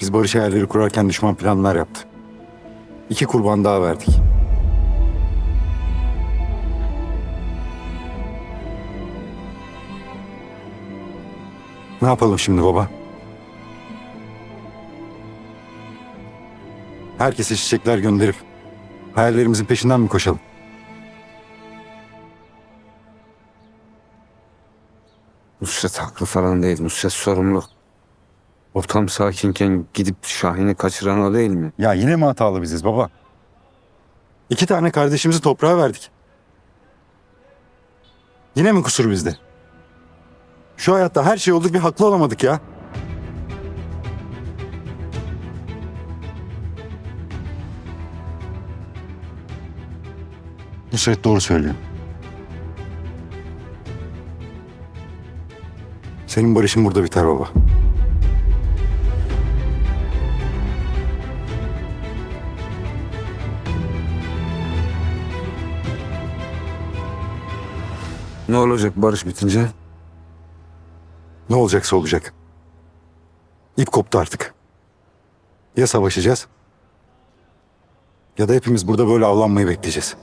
Biz barış hayalleri kurarken düşman planlar yaptı. İki kurban daha verdik. Ne yapalım şimdi baba? Herkese çiçekler gönderip hayallerimizin peşinden mi koşalım? Nusret haklı falan değil. Nusret sorumlu. Ortam sakinken gidip Şahin'i kaçıran o değil mi? Ya yine mi hatalı biziz baba? İki tane kardeşimizi toprağa verdik. Yine mi kusur bizde? Şu hayatta her şey olduk bir haklı olamadık ya. Nusret doğru söylüyor. Senin barışın burada biter baba. Ne olacak barış bitince? Ne olacaksa olacak. İp koptu artık. Ya savaşacağız ya da hepimiz burada böyle avlanmayı bekleyeceğiz.